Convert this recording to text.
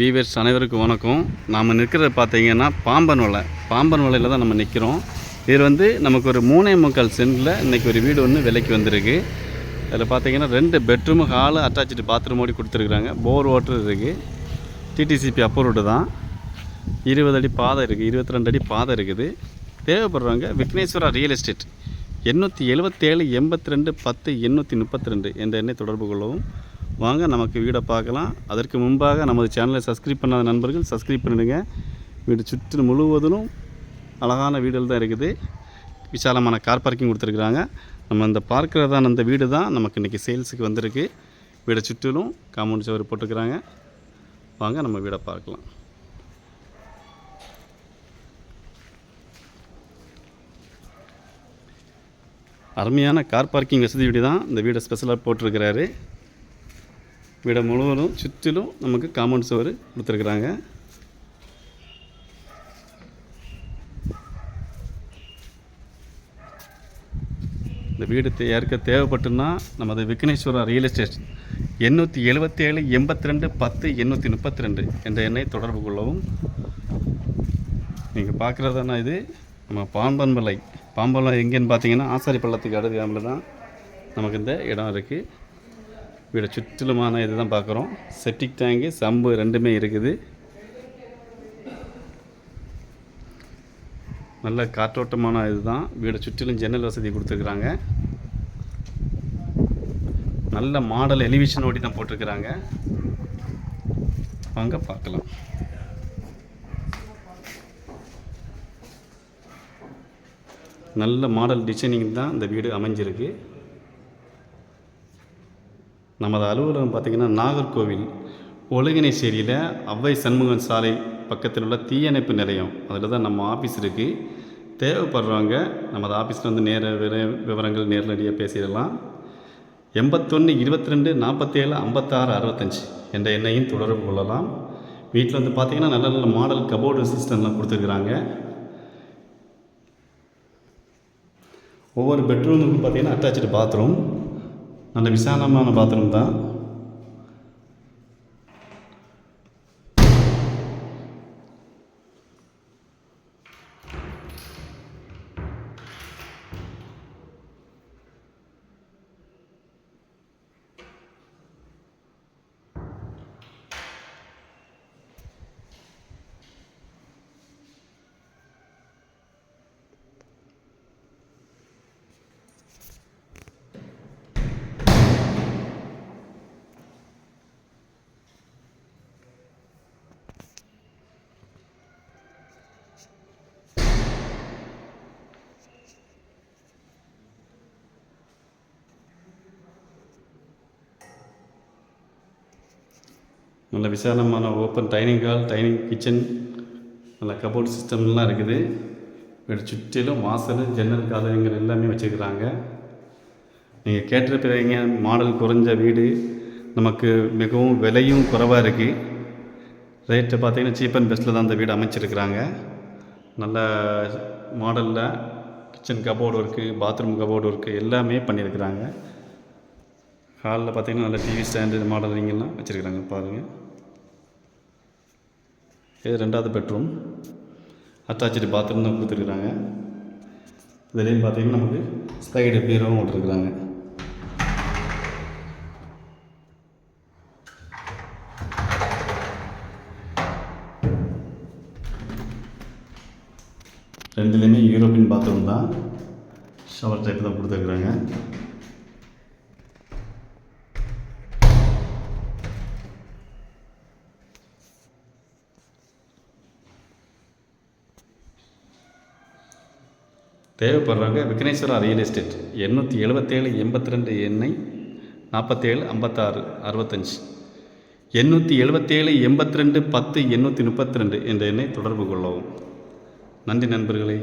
Viewers அனைவருக்கும் வணக்கம். நாம் நிற்கிறது பார்த்தீங்கன்னா பாம்பன் வலை பாம்பன் வலையில் தான் நம்ம நிற்கிறோம். இது வந்து நமக்கு ஒரு மூணே முக்கால் சென்டில் இன்றைக்கி ஒரு வீடு ஒன்று விலைக்கு வந்திருக்கு. அதில் பார்த்தீங்கன்னா ரெண்டு பெட்ரூம் ஹாலு அட்டாச்சு ஓடி கொடுத்துருக்குறாங்க. போர் வாட்டர் இருக்குது டிடிசிபி அப்ரூவ்டு தான். இருபது அடி பாதை இருக்குது இருபத்தி ரெண்டு அடி பாதை இருக்குது. தேவைப்படுறவங்க விக்னேஸ்வரா ரியல் எஸ்டேட் எண்ணூற்றி எழுபத்தேழு எண்பத்தி ரெண்டு பத்து எண்ணூற்றி முப்பத்தி ரெண்டு என்ற எண்ணை தொடர்பு கொள்ளவும். வாங்க நமக்கு வீடை பார்க்கலாம். அதற்கு முன்பாக நமது சேனலை சப்ஸ்கிரைப் பண்ணாத நண்பர்கள் சப்ஸ்கிரைப் பண்ணிடுங்க. வீடு சுற்று முழுவதும் அழகான வீடுகள் தான் இருக்குது. விசாலமான கார் பார்க்கிங் கொடுத்துருக்குறாங்க. நம்ம இந்த பார்க்கிறதான அந்த வீடு தான் நமக்கு இன்றைக்கி சேல்ஸுக்கு வந்திருக்கு. வீடை சுற்றிலும் காம்பவுண்ட் சவர் போட்டிருக்கிறாங்க. வாங்க நம்ம வீடை பார்க்கலாம். அருமையான கார் பார்க்கிங் வசதி வீடு தான் இந்த வீடை ஸ்பெஷலாக போட்டிருக்கிறாரு. வீடை முழுவதும் சுற்றிலும் நமக்கு காம்பவுண்ட் சுவர் கொடுத்துருக்குறாங்க. இந்த வீடு தே- யாருக்கு தேவைப்பட்டுன்னா நமது விக்னேஸ்வரா ரியல் எஸ்டேட் எண்ணூற்றி எழுபத்தேழு எண்பத்தி ரெண்டு பத்து எண்ணூற்றி முப்பத்தி ரெண்டு என்ற எண்ணை தொடர்பு கொள்ளவும். நீங்கள் பார்க்குறதானா இது? நம்ம பாம்பன் மலை. பாம்பன் எங்கேன்னு பார்த்தீங்கன்னா ஆசாரி பள்ளத்துக்கு அடுத்தாமல் தான் நமக்கு இந்த இடம் இருக்குது வீடை சுற்றிலுமான இது தான் பார்க்குறோம். செப்டிக் டேங்கு சம்பு ரெண்டுமே இருக்குது. நல்ல காற்றோட்டமான இதுதான். வீடை சுற்றிலும் ஜன்னல் வசதி கொடுத்துருக்குறாங்க. நல்ல மாடல் எலிவேஷன் ஓடி தான் போட்டிருக்கிறாங்க. வாங்க பார்க்கலாம். நல்ல மாடல் டிசைனிங் தான் இந்த வீடு அமைஞ்சிருக்கு. நமது அலுவலகம் பார்த்திங்கன்னா நாகர்கோவில் ஒழுங்கினைச்சேரியில் அவ்வை சண்முகன் சாலை பக்கத்தில் உள்ள தீயணைப்பு நிலையம். அதில் தான் நம்ம ஆஃபீஸ் இருக்குது தேவைப்படுறவங்க நமது ஆஃபீஸில் வந்து நேர விவரங்கள் நேரடியாக பேசிடலாம். எண்பத்தொன்று இருபத்தி ரெண்டு நாற்பத்தேழு ஐம்பத்தாறு அறுபத்தஞ்சு என்ற எண்ணையும் தொடர்பு கொள்ளலாம். வீட்டில் வந்து பார்த்திங்கன்னா நல்ல நல்ல மாடல் கபோர்டு சிஸ்டம்லாம் கொடுத்துருக்குறாங்க. ஒவ்வொரு பெட்ரூமுக்கும் பார்த்தீங்கன்னா அட்டாச்சு பாத்ரூம் நல்ல விசாலமான பாத்ரூம் தான் நல்ல விசாலமான open dining hall dining kitchen நல்ல கபோர்ட் சிஸ்டம்லாம் இருக்குது. வீடு சுற்றிலும் வாசல் ஜன்னல் காலங்கள் எல்லாமே வச்சுருக்குறாங்க. நீங்கள் கேட்டிருப்பீங்க மாடல் குறைஞ்ச வீடு. நமக்கு மிகவும் விலையும் குறைவாக இருக்குது ரேட்டு பார்த்தீங்கன்னா சீப் அண்ட் பெஸ்ட்டில் தான் அந்த வீடு அமைச்சிருக்கிறாங்க. நல்ல மாடலில் கிச்சன் கபோர்டு இருக்குது பாத்ரூம் கபோர்டு இருக்குது எல்லாமே பண்ணியிருக்கிறாங்க ஹாலில் பார்த்தீங்கன்னா நல்ல டிவி ஸ்டாண்டு மாடலிங்கெல்லாம் வச்சுருக்குறாங்க பாருங்கள் இது ரெண்டாவது பெட்ரூம் அட்டாச்சு பாத்ரூம் தான் கொடுத்துருக்குறாங்க இதுலேயும் பார்த்தீங்கன்னா நமக்கு ஸ்லைடு பீரோவும் விட்டுருக்குறாங்க ரெண்டுலேயுமே யூரோப்பியன் பாத்ரூம் தான். ஷவர் டைப் தான் கொடுத்துருக்குறாங்க தேவைப்படுறவங்க விக்னேஸ்வரா ரியல் எஸ்டேட் எண்ணூற்றி எழுபத்தேழு எண்பத்தி ரெண்டு எண்ணெய் நாற்பத்தேழு ஐம்பத்தாறு அறுபத்தஞ்சி. எண்ணூற்றி எழுபத்தேழு எண்பத்தி ரெண்டு பத்து எண்ணூற்றி முப்பத்தி ரெண்டு என்ற எண்ணை தொடர்பு கொள்ளவும். நன்றி நண்பர்களே.